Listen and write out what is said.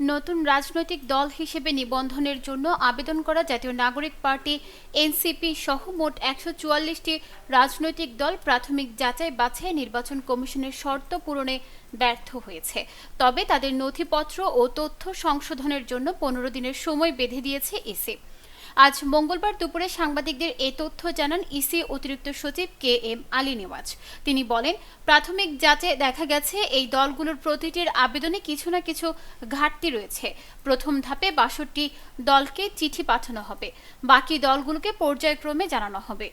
নতুন রাজনৈতিক দল হিসেবে নিবন্ধনের জন্য আবেদন করা জাতীয় নাগরিক পার্টি এনসিপি সহ মোট একশো চুয়াল্লিশটি রাজনৈতিক দল প্রাথমিক যাচাই বাছাই নির্বাচন কমিশনের শর্ত পূরণে ব্যর্থ হয়েছে। তবে তাদের নথিপত্র ও তথ্য সংশোধনের জন্য পনেরো দিনের সময় বেঁধে দিয়েছে ইসি আজ মঙ্গলবার দুপুরে সাংবাদিকদের এ তথ্য জানান ইসি অতিরিক্ত সচিব কে এম আলী নেওয়াজ। তিনি বলেন, প্রাথমিক যাচে দেখা গেছে এই দলগুলোর প্রতিটির আবেদনে কিছু না কিছু ঘাটতি রয়েছে। প্রথম ধাপে বাষট্টি দলকে চিঠি পাঠানো হবে। বাকি দলগুলোকে পর্যায়ক্রমে জানানো হবে।